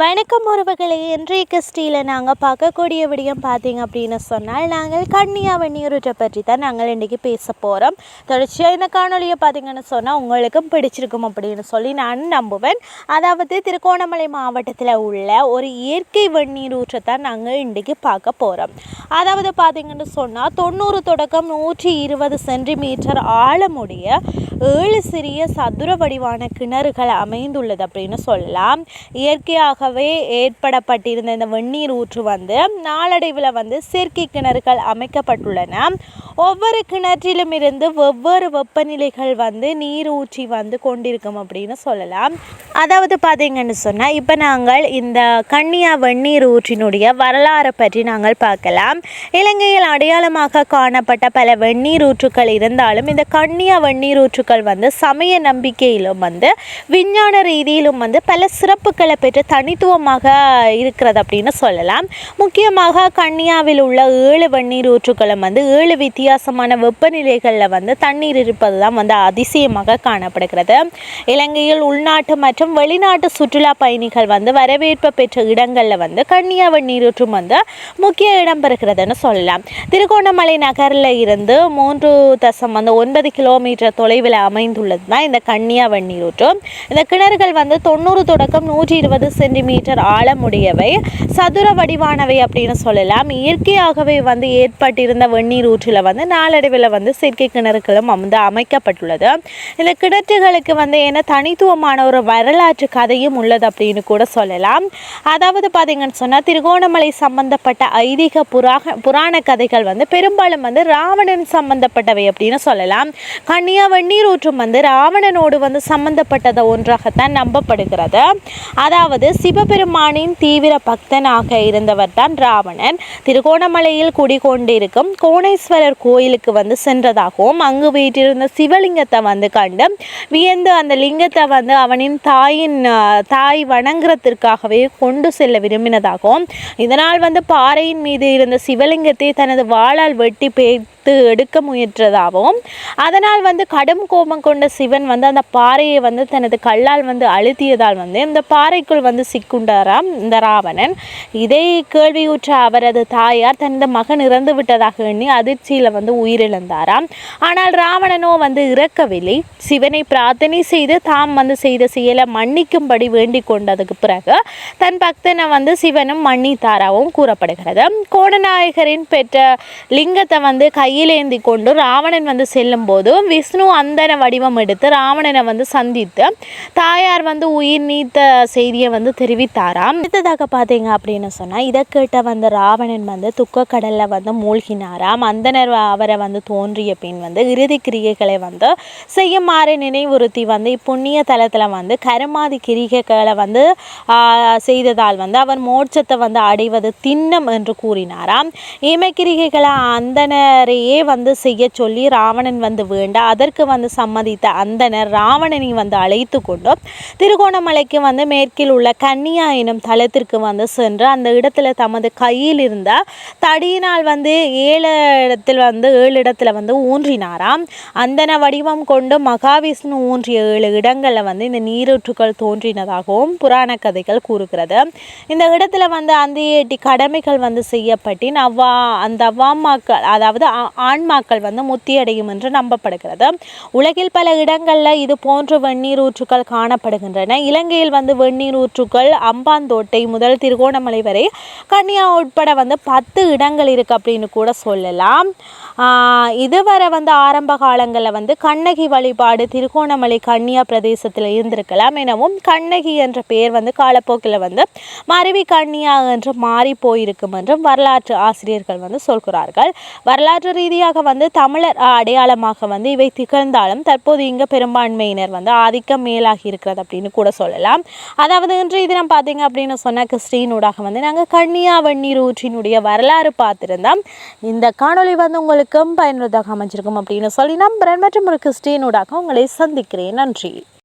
வணக்கம் உறவுகளே. இன்றைய கிறிஸ்டியில் நாங்கள் பார்க்கக்கூடிய விடயம் பார்த்தீங்க அப்படின்னு சொன்னால் நாங்கள் கண்ணியா வெந்நீரூற்றை பற்றி தான் நாங்கள் இன்றைக்கி பேச போகிறோம் தொடர்ச்சியாக இந்த காணொலியை பார்த்தீங்கன்னு சொன்னால் உங்களுக்கும் பிடிச்சிருக்கும் அப்படின்னு சொல்லி நான் நம்புவேன். அதாவது திருகோணமலை மாவட்டத்தில் உள்ள ஒரு இயற்கை வெந்நீர் ஊற்றை தான் நாங்கள் இன்றைக்கி பார்க்க போகிறோம் அதாவது பார்த்தீங்கன்னு சொன்னால் தொண்ணூறு தொடக்கம் நூற்றி இருபது சென்டிமீட்டர் ஆழமுடைய ஏழு சிறிய சதுர வடிவான கிணறுகள் அமைந்துள்ளது அப்படின்னு சொல்லலாம். இயற்கையாக இயற்கையாகவே ஏற்படப்பட்டிருந்த இந்த வெந்நீர் ஊற்று வந்து நாளடைவில் வந்து செயற்கை கிணறுகள் அமைக்கப்பட்டுள்ளன. ஒவ்வொரு கிணற்றிலும் இருந்து வெவ்வேறு வெப்பநிலைகள் வந்து நீர் ஊற்றி வந்து கொண்டிருக்கும் அப்படின்னு சொல்லலாம். அதாவது பார்த்தீங்கன்னு சொன்னால் இப்போ நாங்கள் இந்த கன்னியா வெந்நீர் ஊற்றினுடைய வரலாறு பற்றி நாங்கள் பார்க்கலாம். இலங்கையில் அடையாளமாக காணப்பட்ட பல வெந்நீர் ஊற்றுக்கள் இருந்தாலும் இந்த கன்னியா வெந்நீர் ஊற்றுக்கள் வந்து சமய நம்பிக்கையிலும் வந்து விஞ்ஞான ரீதியிலும் வந்து பல சிறப்புகளை பெற்று தனித்துவமாக இருக்கிறது அப்படின்னு சொல்லலாம். முக்கியமாக கன்னியாவில் உள்ள ஏழு வெந்நீர் ஊற்றுக்களும் வந்து ஏழு வித்தியாசமான வெப்பநிலைகளில் வந்து தண்ணீர் இருப்பது தான் வந்து அதிசயமாக காணப்படுகிறது. இலங்கையில் உள்நாட்டு மற்றும் வெளிநாட்டு சுற்றுலா பயணிகள் வந்து வரவேற்பு பெற்ற இடங்களில் வந்து கன்னியா வெந்நீரூற்றும் வந்து முக்கிய இடம் பெறுகிறதுன்னு சொல்லலாம். திருகோணமலை நகரில் இருந்து மூன்று தசம் வந்து ஒன்பது கிலோமீட்டர் தொலைவில் அமைந்துள்ளது தான் இந்த கன்னியா வெந்நீரூற்று இந்த கிணறுகள் வந்து தொண்ணூறு தொடக்கம் நூற்றி இருபது சென்டிமீட்டர் ஆழமுடையவை சதுர வடிவானவை அப்படின்னு சொல்லலாம். இயற்கையாகவே வந்து ஏற்பட்டிருந்த வெந்நீர் ஊற்றில் வந்து நாளடைவில் வந்து செயற்கை கிணறுகளும் வந்து அமைக்கப்பட்டுள்ளது. இந்த கிணற்றுகளுக்கு வந்து என்ன தனித்துவமான ஒரு வரலாற்று கதையும் உள்ளது அப்படின்னு கூட சொல்லலாம். அதாவது பார்த்தீங்கன்னு சொன்னால் திருகோணமலை சம்பந்தப்பட்ட ஐதீக புராக புராண கதைகள் வந்து பெரும்பாலும் வந்து ராவணன் சம்பந்தப்பட்டவை அப்படின்னு சொல்லலாம். கன்னியா வெந்நீர் ஊற்றும் வந்து ராவணனோடு வந்து சம்பந்தப்பட்டதை ஒன்றாகத்தான் நம்பப்படுகிறது. அதாவது சிவபெருமானின் தீவிர பக்தனாக இருந்தவர் தான் ராவணன். திருகோணமலையில் குடிகொண்டிருக்கும் கோணேஸ்வரர் கோயிலுக்கு வந்து சென்றதாகவும் அங்கு வீட்டிருந்த சிவலிங்கத்தை வந்து கண்டு வியந்து அந்த லிங்கத்தை வந்து அவனின் தாயின் தாய் வணங்குறதற்காகவே கொண்டு செல்ல விரும்பினதாகவும் இதனால் வந்து பாறையின் மீது இருந்த சிவலிங்கத்தை தனது வாளால் வெட்டி பே எடுத்து எடுக்க முயன்றதாகவும் அதனால் வந்து கடும் கோபம் கொண்ட சிவன் வந்து அந்த பாறையை வந்து தனது கல்லால் வந்து அழுத்தியதால் வந்து இந்த பாறைக்குள் வந்து சிக்குண்டாராம் இந்த ராவணன். இதை கேள்வியுற்ற அவரது தாயார் தனது மகன் இறந்து விட்டதாக எண்ணி அதிர்ச்சியில் வந்து உயிரிழந்தாராம். ஆனால் ராவணனோ வந்து இறக்கவில்லை. சிவனை பிரார்த்தனை செய்து தாம் வந்து செய்த செயலை மன்னிக்கும்படி வேண்டிக் கொண்டதுக்கு பிறகு தன் பக்தனை வந்து சிவனும் மன்னித்தாராகவும் கூறப்படுகிறது. கோடநாயகரின் பெற்ற லிங்கத்தை வந்து கை கையிலேந்தி கொண்டு ராவணன் வந்து செல்லும் போது விஷ்ணு அந்தன வடிவம் எடுத்து ராவணனை வந்து சந்தித்து தாயார் வந்து உயிர் நீத்த செய்தியை வந்து தெரிவித்தாராம். அடுத்ததாக பார்த்தீங்க அப்படின்னு சொன்னால் இதை கேட்ட வந்து ராவணன் வந்து துக்க கடலில் வந்து மூழ்கினாராம். அந்தனர் அவரை வந்து தோன்றிய பின் வந்து இறுதி கிரிகைகளை வந்து செய்யுமாறு நினைவுறுத்தி வந்து இப்புண்ணிய தலத்தில் வந்து கருமாதி கிரிகைகளை வந்து செய்ததால் வந்து அவர் மோட்சத்தை வந்து அடைவது திண்ணம் என்று கூறினாராம். இமக்கிரிகைகளை அந்தனரை அதையே வந்து செய்ய சொல்லி ராவணன் வந்து வேண்ட அதற்கு வந்து சம்மதித்த அந்தனர் ராவணனை வந்து அழைத்து கொண்டு திருகோணமலைக்கு வந்து மேற்கில் உள்ள கன்னியா எனும் தலத்திற்கு வந்து சென்று அந்த இடத்துல தமது கையில் இருந்த தடியினால் வந்து ஏழு இடத்தில் வந்து ஏழு இடத்துல வந்து ஊன்றினாராம். அந்தன வடிவம் கொண்டு மகாவிஷ்ணு ஊன்றிய ஏழு இடங்களில் வந்து இந்த நீரூற்றுக்கள் தோன்றினதாகவும் புராண கதைகள் கூறுகிறது. இந்த இடத்துல வந்து அந்த ஏட்டி கடமைகள் வந்து செய்யப்பட்டின் அவ்வா அந்த அவ்வாமாக்கள் அதாவது ஆன்மாக்கள் வந்து முத்தியடையும் என்று நம்பப்படுகிறது. உலகில் பல இடங்களில் இது போன்ற வெந்நீர் ஊற்றுக்கள் காணப்படுகின்றன. இலங்கையில் வந்து வெந்நீர் ஊற்றுக்கள் அம்பாந்தோட்டை முதல் திருகோணமலை வரை கன்னியா உட்பட வந்து பத்து இடங்கள் இருக்குது அப்படின்னு கூட சொல்லலாம். இதுவரை வந்து ஆரம்ப காலங்களில் வந்து கண்ணகி வழிபாடு திருகோணமலை கன்னியா பிரதேசத்தில் இருந்திருக்கலாம் எனவும் கண்ணகி என்ற பெயர் வந்து காலப்போக்கில் வந்து மருவி கன்னியா என்று மாறி போயிருக்கும் என்றும் வரலாற்று ஆசிரியர்கள் வந்து சொல்கிறார்கள். வரலாற்று ரீதியாக வந்து தமிழர் அடையாளமாக வந்து இவை திகழ்ந்தாலும் தற்போது இங்கே பெரும்பான்மையினர் வந்து ஆதிக்கம் மேலாகி இருக்கிறது அப்படின்னு கூட சொல்லலாம். அதாவது இன்றைய தினம் பார்த்தீங்க அப்படின்னு சொன்னால் கிறிஸ்டினூடாக வந்து நாங்கள் கண்ணியா வண்ணீர் ஊற்றினுடைய வரலாறு பார்த்துருந்தோம். இந்த காணொலி வந்து உங்களுக்கும் பயனுள்ளதாக அமைஞ்சிருக்கும் அப்படின்னு சொல்லி நம்புகிறேன் மற்றும் ஒரு கிறிஸ்டினூடாக உங்களை சந்திக்கிறேன். நன்றி.